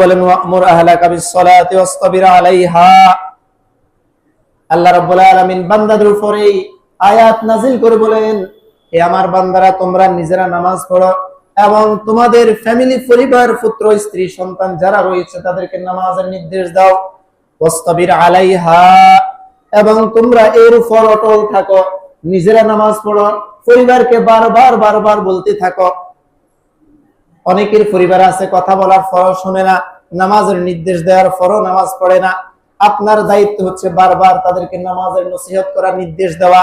বলেন ওয়ামুর ওয়াসতাবির আলাইহা। আল্লাহ রাব্বুল আলামিন বান্দাদের উপরে আয়াত করে বলেন, হে আমার বান্দারা, তোমরা নিজেরা নামাজ পড়ো এবং তোমাদের ফ্যামিলি পরিবার, পুত্র, স্ত্রী, সন্তান যারা রয়েছে, তাদেরকে নামাজের নির্দেশ দাও। ওয়াসতাবির আলাইহা। এবং তোমরা এর উপর অটল থাকো, নিজেরা নামাজ পড়ো, পরিবারকে বারবার বারবার বলতে থাকো। অনেকের পরিবার আছে, কথা বলার পরও শুনে না, নামাজের নির্দেশ দেওয়ার পরও নামাজ পড়ে না। আপনার দায়িত্ব হচ্ছে বারবার তাদেরকে নামাজের নসিহত করার নির্দেশ দেওয়া।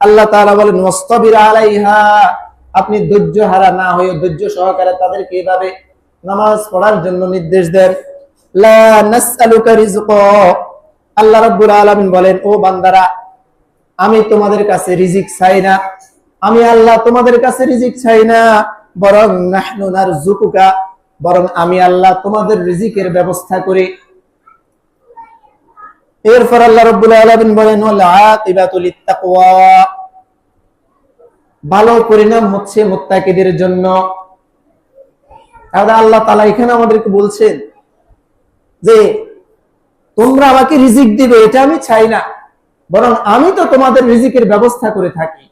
আল্লাহ তাআলা বলেন মুস্তাবির আলাইহা। আপনি ধৈর্য হারা না হয়ে ধৈর্য সহকারে তাদেরকে এইভাবে নামাজ পড়ার জন্য নির্দেশ দেন। আল্লাহ রাব্বুল আলামিন বলেন, ও বান্দারা, আমি তোমাদের কাছে রিজিক চাই না। আমি আল্লাহ তোমাদের কাছে রিজিক চাই না। বরং নাহনু নারজুকুকা বরং আমি আল্লাহ তোমাদের রিজিকের ব্যবস্থা করি। এরপর আল্লাহ রাব্বুল আলামিন বলেন ভালো পরিণাম হচ্ছে মুত্তাকিদের জন্য। তাহলে আল্লাহ তাআলা এখানে আমাদেরকে বলছেন যে, তোমরা আমাকে রিজিক দিবে, এটা আমি চাই না। বরং আমি তো তোমাদের রিজিকের ব্যবস্থা করে থাকি।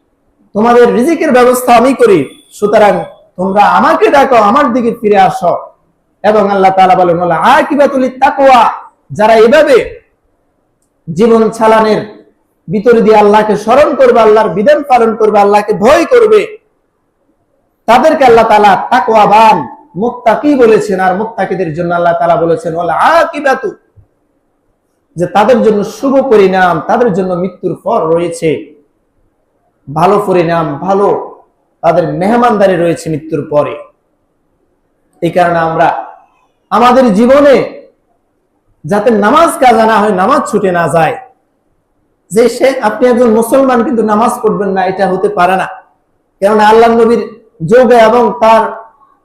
তোমাদের রিজিকের ব্যবস্থা আমি করি। সুতরাং তোমরা আমাকে ডাকো, আমার দিকে ফিরে আসো। এবং আল্লাহ তাআলা বলেন আকিবাতুল যারা এভাবে জীবন চালানের ভিতরে দিয়ে আল্লাহকে স্মরণ করবে, আল্লাহর বিধান পালন করবে, আল্লাহকে ভয় করবে, তাদেরকে আল্লাহ তালা তাকওয়াবান, মুত্তাকি বলেছেন। আর মুত্তাকিদের জন্য আল্লাহ তালা বলেছেন আকিবাতু যে তাদের জন্য শুভ পরিণাম, তাদের জন্য মৃত্যুর পর রয়েছে। ভালো পরিণাম, ভালো তাদের মেহমানদারি রয়েছে মৃত্যুর পরে। এই কারণে আমরা আমাদের জীবনে যাতে নামাজ কাজা না হয়, নামাজ ছুটে না যায়, যে সে আপনি একজন মুসলমান কিন্তু নামাজ পড়বেন না, এটা হতে পারে না। কেননা আল্লাহ নবীর যোগে এবং তার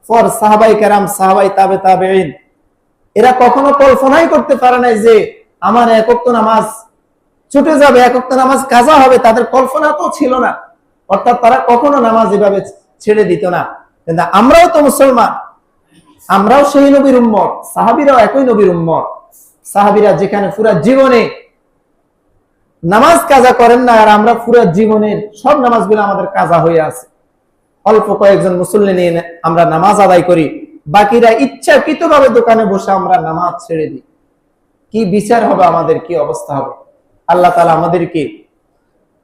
পর সাহাবাই কেরাম, সাহাবাই তাবে তাবে এরা কখনো কল্পনাই করতে পারে নাই যে আমার একক্ত নামাজ ছুটে যাবে একক্ত নামাজ কাজা হবে, তাদের কল্পনা তো ছিল না। অর্থাৎ তারা কখনো নামাজ এভাবে ছেড়ে দিত না। কিন্তু আমরাও তো মুসলমান। আমরাও সেই নবীর উম্মত, সাহাবিরাও একই নবীর উম্মত। সাহাবিরা যেখানে পুরা জীবনে নামাজ কাজা করেন না, আর আমরা পুরা জীবনের সব নামাজগুলো আমাদের কাজা হয়ে আছে। অল্প কয়েকজন মুসল্লি নিয়ে আমরা নামাজ আদায় করি। বাকিরা ইচ্ছাকৃত ভাবে দোকানে বসে আমরা নামাজ ছেড়ে দিই। কি বিচার হবে, আমাদের কি অবস্থা হবে? আল্লাহ তালা আমাদেরকে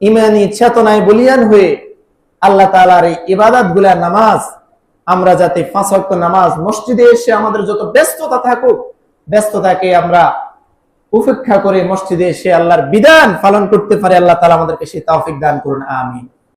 ইমানি চেতনায় বলিয়ান হয়ে আল্লাহ তালার এই ইবাদত নামাজ, আমরা যাতে ফাঁসক্ত নামাজ মসজিদে এসে আমাদের যত ব্যস্ততা থাকুক, ব্যস্ততাকে আমরা উপেক্ষা করে মসজিদে এসে আল্লাহর বিধান পালন করতে পারে আল্লাহ তালা আমাদেরকে সে তৌফিক দান করুন, আমিন।